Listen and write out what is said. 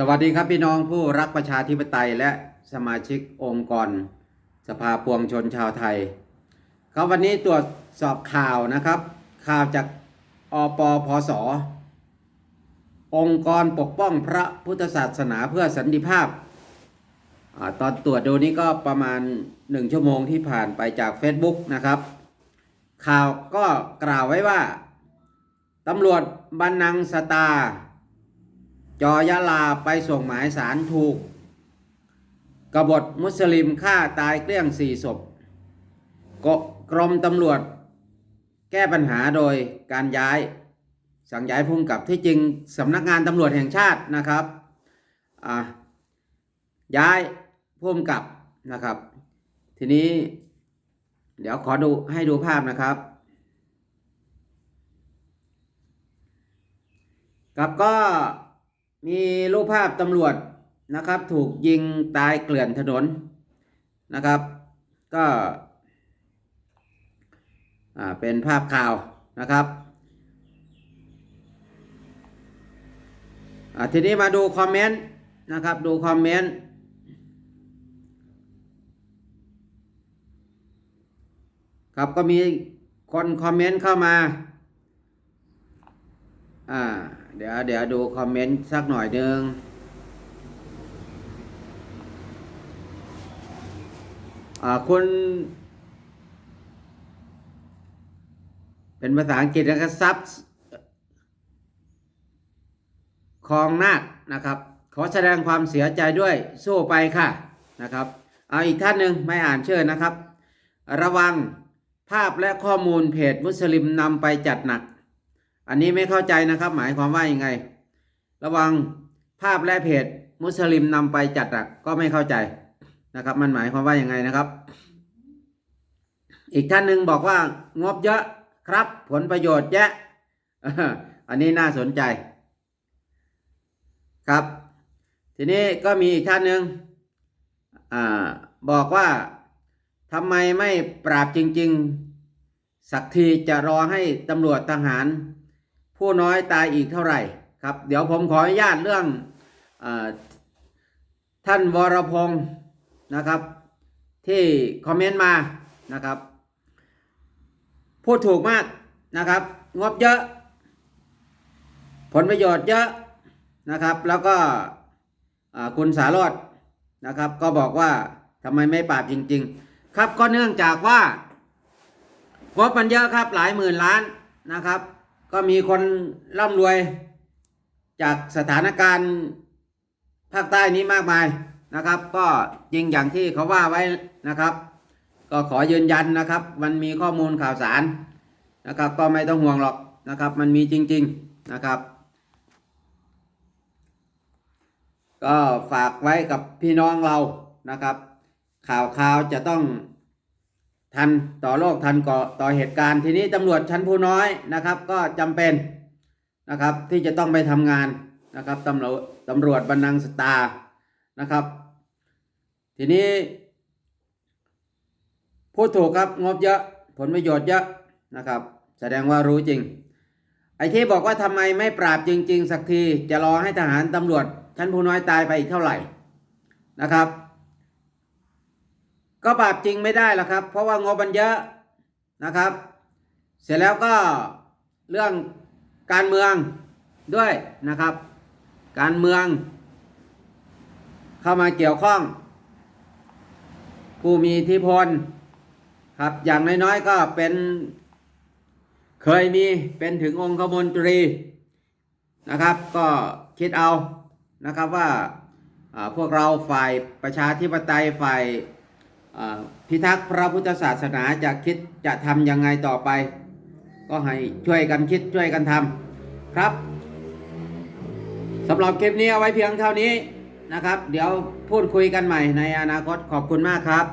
สวัสดีครับพี่น้องผู้รักประชาธิปไตยและสมาชิกองค์กร สภาพวงชนชาวไทย ครับวันนี้ตรวจสอบข่าวนะครับ ข่าวจากอปพศองค์กรปกป้องพระพุทธศาสนาเพื่อสันติภาพอตอนตรวจดูนี่ก็ประมาณหนึ่งชั่วโมงที่ผ่านไปจาก Facebook นะครับ ข่าวก็กล่าวไว้ว่าตำรวจบันนังสตา จอยะลาไปส่งหมายสารถูก กบฏมุสลิมฆ่าตายเกลี้ยงสี่ศพกกรมตำรวจ แก้ปัญหาโดยการย้าย สั่งย้ายพุ่มกับที่จริงสำนักงานตำรวจแห่งชาตินะครับอ่าย้ายพุ่มกับนะครับ ทีนี้เดี๋ยวขอดูให้ดูภาพนะครับครับก็ มีรูปภาพตำรวจนะครับ ถูกยิงตายเกลื่อนถนนนะครับ ก็เป็นภาพข่าวนะครับทีนี้มาดูคอมเมนต์นะครับ ดูคอมเมนต์ครับก็มีคนคอมเมนต์เข้ามา อ่า เดี๋ยวเดี๋ยวดูคอมเมนต์สักหน่อยหนึ่งคุณ เป็นภาษาอังกฤษนะครับซับคองนาคนะครับ ขอแสดงความเสียใจด้วยสู้ไปค่ะนะครับ เอาอีกท่านหนึ่งไม่อ่านชื่อนะครับ ระวังภาพและข้อมูลเพจมุสลิมนำไปจัดหนัก อันนี้ไม่เข้าใจนะครับ หมายความว่ายังไง ระวังภาพและเพจมุสลิมนำไปจัดหนักก็ไม่เข้าใจนะครับ มันหมายความว่ายังไงนะครับ อีกท่านหนึ่งบอกว่างบเยอะครับ ผลประโยชน์แยะอันนี้น่าสนใจ ครับ ทีนี้ก็มีอีกท่านหนึ่งอบอกว่าทำไมไม่ปราบจริง ๆ สักทีจะรอให้ตำรวจทหาร ผู้น้อยตายอีกเท่าไหร่ครับ เดี๋ยวผมขออนุญาตเรื่องอท่านวรพงศ์นะครับ ที่คอมเมนต์มานะครับ พูดถูกมากนะครับ งบเยอะ ผลประโยชน์เยอะนะครับ แล้วก็คุณสารอดนะครับ ก็บอกว่าทำไมไม่ปราบจริง ๆ ครับก็เนื่องจากว่างบมันเยอะครับหลายหมื่นล้านนะครับ ก็มีคนร่ำรวยจากสถานการณ์ภาคใต้นี้มากมายนะครับ ก็จริงอย่างที่เขาว่าไว้นะครับ ก็ขอยืนยันนะครับ มันมีข้อมูลข่าวสารนะครับ ก็ไม่ต้องห่วงหรอกนะครับ มันมีจริง ๆนะครับ ก็ฝากไว้กับพี่น้องเรานะครับ ข่าวข่าวจะต้อง ทันต่อโลกทันก่อต่อเหตุการณ์ทีนี้ตำรวจชั้นผู้น้อยนะครับ ก็จำเป็นนะครับที่จะต้องไปทำงานนะครับตำรวจตำรวจบรรนังสตานะครับ ทีนี้พูดถูกครับงบเยอะผลประโยชน์เยอะนะครับ แสดงว่ารู้จริง ไอ้ที่บอกว่าทำไมไม่ปราบจริง ๆ สักทีจะรอให้ทหารตำรวจชั้นผู้น้อยตายไปอีกเท่าไหร่นะครับ ก็ปราบจริงไม่ได้หรอกครับ เพราะว่างบมันเยอะนะครับ เสร็จแล้วก็เรื่องการเมืองด้วยนะครับ การเมือง เข้ามาเกี่ยวข้อง ผู้มีอิทธิพลครับอย่างน้อยๆก็เป็นเคยมีเป็นถึงองคมนตรีนะครับ ก็คิดเอานะครับว่าพวกเราฝ่ายประชาธิปไตยฝ่าย พิทักษ์พระพุทธศาสนาจะคิดจะทำยังไงต่อไป ก็ให้ช่วยกันคิดช่วยกันทำครับสำหรับคลิปนี้เอาไว้เพียงเท่านี้นะครับ เดี๋ยวพูดคุยกันใหม่ในอนาคตขอบคุณมากครับ